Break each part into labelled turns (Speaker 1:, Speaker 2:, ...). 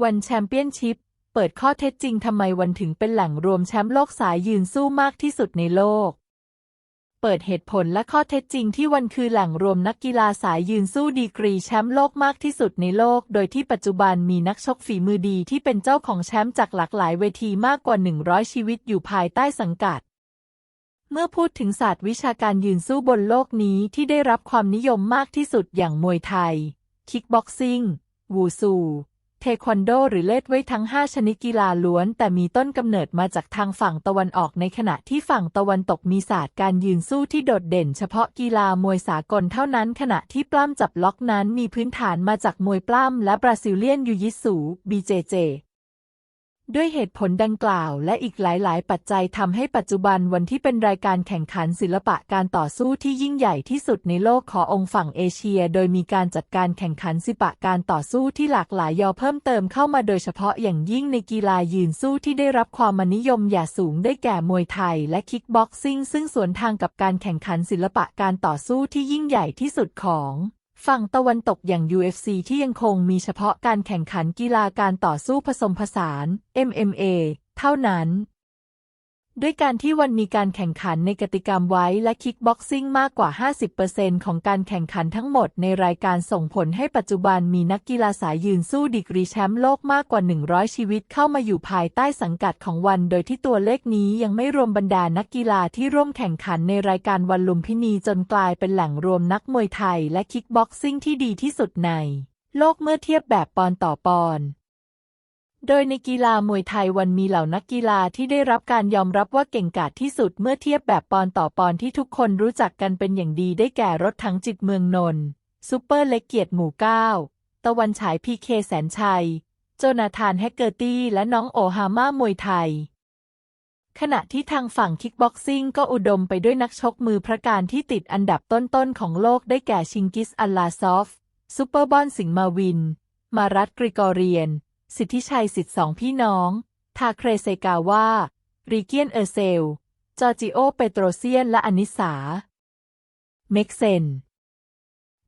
Speaker 1: วันแชมเปี้ยนชิพ เปิดข้อเท็จจริงทำไมวันถึงเป็นแหล่งรวมแชมป์โลกสายยืนสู้มากที่สุดในโลก เปิดเหตุผลและข้อเท็จจริงที่วันคือแหล่งรวมนักกีฬาสายยืนสู้ดีกรีแชมป์โลกมากที่สุดในโลก โดยที่ปัจจุบันมีนักชกฝีมือดีที่เป็นเจ้าของแชมป์จากหลากหลายเวทีมากกว่า 100 ชีวิตอยู่ภายใต้สังกัดเมื่อพูดถึงศาสตร์วิชาการยืนสู้บนโลกนี้ที่ได้รับความนิยมมากที่สุดอย่างมวยไทย คิกบ็อกซิ่ง วูซู เทควันโดหรือเลดไว้ทั้ง 5 ชนิดกีฬาล้วน แต่มีต้นกำเนิดมาจากทางฝั่งตะวันออกในขณะที่ฝั่งตะวันตกมีศาสตร์การยืนสู้ที่โดดเด่นเฉพาะกีฬามวยสากลเท่านั้น ขณะที่ปล้ำจับล็อกนั้นมีพื้นฐานมาจากมวยปล้ำและบราซิลเลียนยูยิสู BJJ ด้วยเหตุผลดังกล่าว และอีกหลาย ๆ ปัจจัยทำให้ปัจจุบันวันที่เป็นรายการแข่งขันศิลปะการต่อสู้ที่ยิ่งใหญ่ที่สุดในโลกขององค์ฝั่งเอเชีย โดยมีการจัดการแข่งขันศิลปะการต่อสู้ที่หลากหลายยอเพิ่มเติมเข้ามาโดยเฉพาะอย่างยิ่งในกีฬายืนสู้ที่ได้รับความนิยมอย่างสูงได้แก่มวยไทย และคิกบ็อกซิ่งซึ่งสวนทางกับการแข่งขันศิลปะการต่อสู้ที่ยิ่งใหญ่ที่สุดของ ฝั่งตะวันตกอย่าง UFC ที่ยังคงมีเฉพาะการแข่งขันกีฬาการต่อสู้ผสมผสาน MMA เท่านั้น ด้วยการที่วันมีการแข่งขันในกติกรรมไว้และคิกบ็อกซิ่งมากกว่า 50%ของการแข่งขันทั้งหมดในรายการส่งผลให้ปัจจุบันมีนักกีฬาสายยืนสู้ดีกรีแชมป์โลกมากกว่า 100 ชีวิตเข้ามาอยู่ภายใต้สังกัดของวัน โดยที่ตัวเลขนี้ยังไม่รวมบรรดานักกีฬาที่ร่วมแข่งขันในรายการวันลุมพินีจนกลายเป็นแหล่งรวมนักมวยไทยและคิกบ็อกซิ่งที่ดีที่สุดใน โลกเมื่อเทียบแบบปอนต่อปอน โดยในกีฬามวยไทยวันมีเหล่านักกีฬาที่ได้รับการยอมรับว่าเก่งกาจที่สุดเมื่อเทียบแบบปอนต่อปอนที่ทุกคนรู้จักกันเป็นอย่างดีได้แก่รถถังจิตเมืองนนท์ซูเปอร์เล็กเกียรติหมู่เก้าตะวันฉายพีเคแสนชัย โจนาธานแฮกเกอร์ตี้ และน้องโอฮาม่ามวยไทย ขณะที่ทางฝั่งคิกบ็อกซิ่งก็อุดมไปด้วยนักชกมือพระการที่ติดอันดับต้นๆของโลกได้แก่ชิงกิสอัลลาซอฟซูเปอร์บอนสิงมาวิน มารัตกริกอเรียน สิทธิชัยสิทธิสองพี่น้อง ทาเครเซกาว่ารีเกียนเออร์เซล จอร์จิโอ เปโตรเซียน และอนิสา เม็กเซน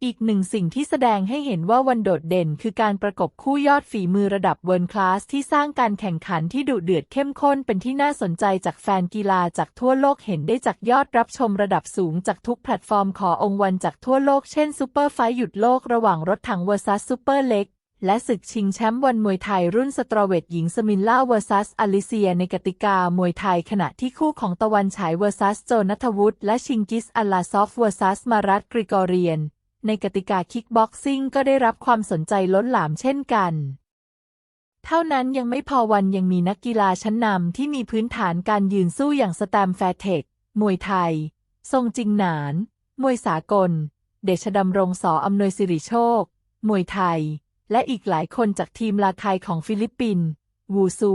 Speaker 1: อีกหนึ่งสิ่งที่แสดงให้เห็นว่าวันโดดเด่นคือการประกบคู่ยอดฝีมือระดับเวิร์คลาสที่สร้างการแข่งขันที่ดุเดือดเข้มข้นเป็นที่น่าสนใจจากแฟนกีฬาจากทั่วโลกเห็นได้จากยอดรับชมระดับสูงจากทุกแพลตฟอร์มขอองค์วันจากทั่วโลกเช่นซูเปอร์ไฟหยุดโลกระหว่างรถถังเวอร์ซัสซูเปอร์เล็ก และศึกชิงแชมป์วันมวยไทยรุ่นสตรอเวทหญิงสมิลล่าเวอร์ซัสอลิเซียในกติกามวยไทยขณะที่คู่ของตะวันฉายเวอร์ซัสโจนัทวุฒิและชิงกิสอลาซอฟเวอร์ซัสมารัตกริกอเรียน ในกติกาคิกบ็อกซิ่งก็ได้รับความสนใจล้นหลามเช่นกัน เท่านั้นยังไม่พอวันยังมีนักกีฬาชั้นนำที่มีพื้นฐานการยืนสู้อย่างสแตมแฟร์เทคมวยไทย ทรงจิงหนาน มวยสากล เดชดำรงสออำนวยสิริโชค มวยไทย และอีกหลายคนจากทีมลาไคของฟิลิปปินส์วูซู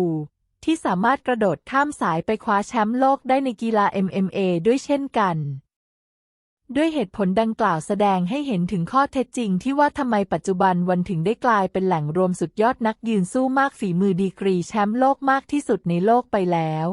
Speaker 1: ที่สามารถกระโดดข้ามสายไปคว้าแชมป์โลกได้ในกีฬา MMA ด้วยเช่นกัน ด้วยเหตุผลดังกล่าวแสดงให้เห็นถึงข้อเท็จจริงที่ว่าทำไมปัจจุบันวันถึงได้กลายเป็นแหล่งรวมสุดยอดนักยืนสู้มากฝีมือดีกรีแชมป์โลกมากที่สุดในโลกไปแล้ว